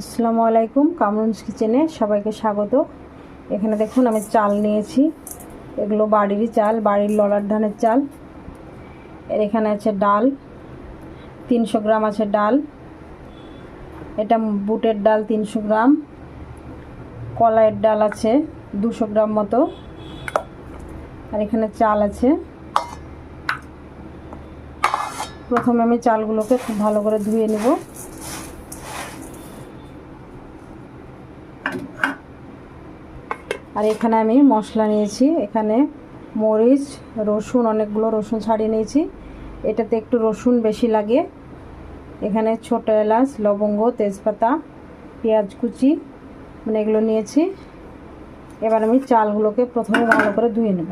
আসসালামু আলাইকুম, কামরুনস কিচেনে সবাইকে স্বাগত। এখানে দেখুন আমি চাল নিয়েছি। এগুলো বাড়িরই চাল, বাড়ির লড়ার ধানের চাল। এর এখানে আছে ডাল, তিনশো গ্রাম আছে ডাল। এটা বুটের ডাল তিনশো গ্রাম, কলাইয়ের ডাল আছে দুশো গ্রাম মতো। আর এখানে চাল আছে। প্রথমে আমি চালগুলোকে খুব ভালো করে ধুয়ে নেব। আর এখানে আমি মশলা নিয়েছি, এখানে মরিচ, রসুন, অনেকগুলো রসুন ছাড়িয়ে নিয়েছি। এটাতে একটু রসুন বেশি লাগে। এখানে ছোটো এলাচ, লবঙ্গ, তেজপাতা, পেঁয়াজ কুচি মানে এগুলো নিয়েছি। এবার আমি চালগুলোকে প্রথমে ভালো করে ধুয়ে নেব।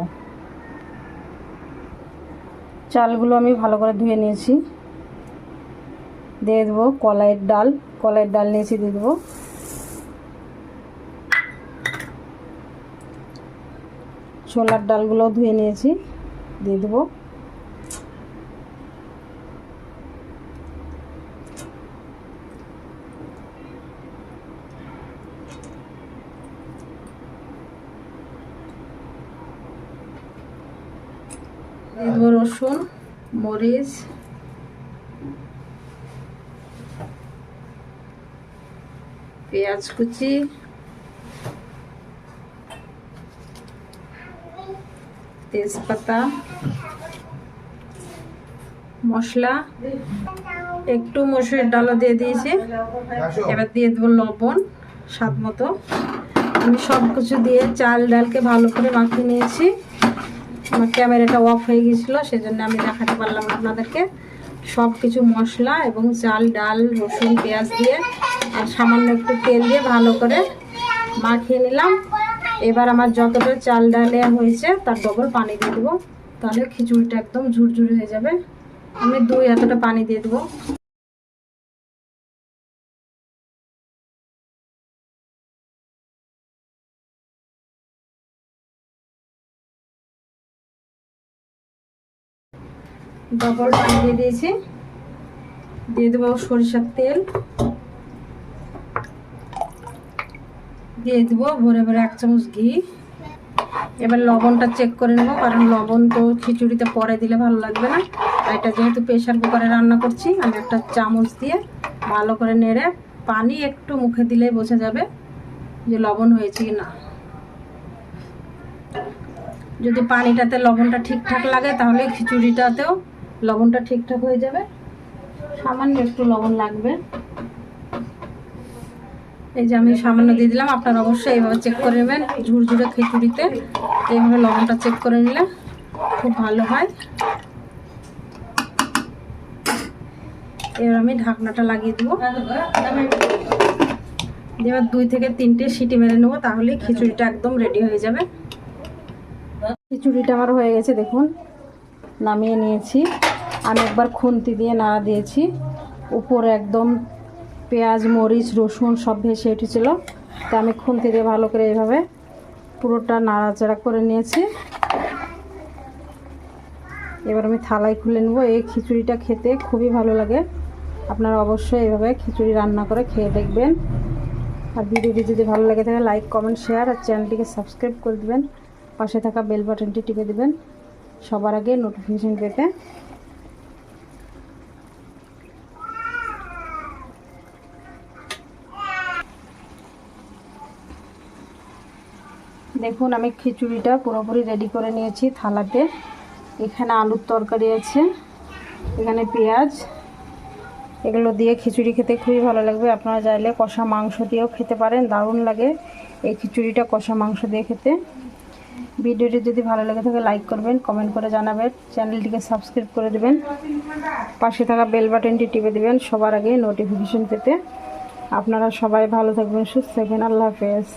চালগুলো আমি ভালো করে ধুয়ে নিয়েছি। দিয়ে দেবো কলাইয়ের ডাল। কলাইয়ের ডাল নিয়েছি, দিয়ে দেবো ছোলার ডালগুলো ধুয়ে নিয়েছি দিয়ে দেবো রসুন মরিচ। পেঁয়াজ কুচি। তেজপাতা মশলা একটু মসুরের ডালও দিয়ে দিয়েছি। এবার দিয়ে দেবো লবণ স্বাদ মতো। আমি সব কিছু দিয়ে চাল ডালকে ভালো করে মাখিয়ে নিয়েছি। আমার ক্যামেরাটা অফ হয়ে গিয়েছিল সেজন্য আমি দেখাতে পারলাম আপনাদেরকে। সব কিছু মশলা এবং চাল ডাল রসুন পেঁয়াজ দিয়ে আর সামান্য একটু তেল দিয়ে ভালো করে মাখিয়ে নিলাম। এবার আমার যতটা চাল ডালে হয়েছে, তার ডবল পানি দিয়ে দেবো। তাহলে খিচুড়িটা একদম ঝুরঝুরে হয়ে যাবে। আমি দুই এতটা পানি দিয়ে দেবো। ডবল পানি দিয়ে দিয়েছি। দিয়ে দেবো সরিষার তেল। দিয়ে দেবো। ভরে ভরে এক চামচ ঘি। এবার লবণটা চেক করে নেব, কারণ লবণ তো খিচুড়িতে পরে দিলে ভালো লাগবে না। আর এটা যেহেতু প্রেশার কুকারে রান্না করছি, আমি একটা চামচ দিয়ে ভালো করে নেড়ে পানি একটু মুখে দিলেই বোঝা যাবে যে লবণ হয়েছে কি না যদি পানিটাতে লবণটা ঠিকঠাক লাগে, তাহলে খিচুড়িটাতেও লবণটা ঠিকঠাক হয়ে যাবে। সামান্য একটু লবণ লাগবে। এই যে আমি সামান্য দিয়ে দিলাম, আপনারা অবশ্যই এইভাবে চেক করে নেবেন, ঝুরঝুরে খিচুড়িতে। এইভাবে লবণটা চেক করে নিলে খুব ভালো হয়। এবার আমি ঢাকনাটা লাগিয়ে দেবো। এবার দুই থেকে তিনটে সিটি মেরে নেব তাহলে খিচুড়িটা একদম রেডি হয়ে যাবে। খিচুড়িটা আমার হয়ে গেছে, দেখুন, নামিয়ে নিয়েছি। আমি একবার খুন্তি দিয়ে নাড়া দিয়েছি। উপরে একদম পেঁয়াজ, মরিচ, রসুন সব ভেসে উঠেছিল। তা আমি খুন্তি দিয়ে ভালো করে এইভাবে পুরোটা নাড়াচাড়া করে নিয়েছি। এবার আমি থালায় খুলে নেব। এই খিচুড়িটা খেতে খুবই ভালো লাগে। আপনারা অবশ্যই এইভাবে খিচুড়ি রান্না করে খেয়ে দেখবেন। আর ভিডিওটি যদি ভালো লাগে থাকে, লাইক, কমেন্ট, শেয়ার আর চ্যানেলটিকে সাবস্ক্রাইব করে দেবেন। পাশে থাকা বেল বাটনটি টিপে দেবেন। সবার আগে নোটিফিকেশান পেতে। দেখুন, আমি খিচুড়িটা পুরোপুরি রেডি করে নিয়েছি থালাতে। এখানে আলুর তরকারি আছে, এখানে পেঁয়াজ। এগুলো দিয়ে খিচুড়ি খেতে খুবই ভালো লাগবে। আপনারা চাইলে কষা মাংস দিয়েও খেতে পারেন, দারুণ লাগে এই খিচুড়িটা কষা মাংস দিয়ে খেতে। ভিডিওটি যদি ভালো লেগে থাকে লাইক করবেন কমেন্ট করে জানাবেন, চ্যানেলটিকে সাবস্ক্রাইব করে দেবেন। পাশে থাকা বেল বাটনটি টিপে দেবেন, সবার আগে নোটিফিকেশন পেতে। আপনারা সবাই ভালো থাকবেন, সুস্থ থাকবেন, আল্লাহ হাফেজ।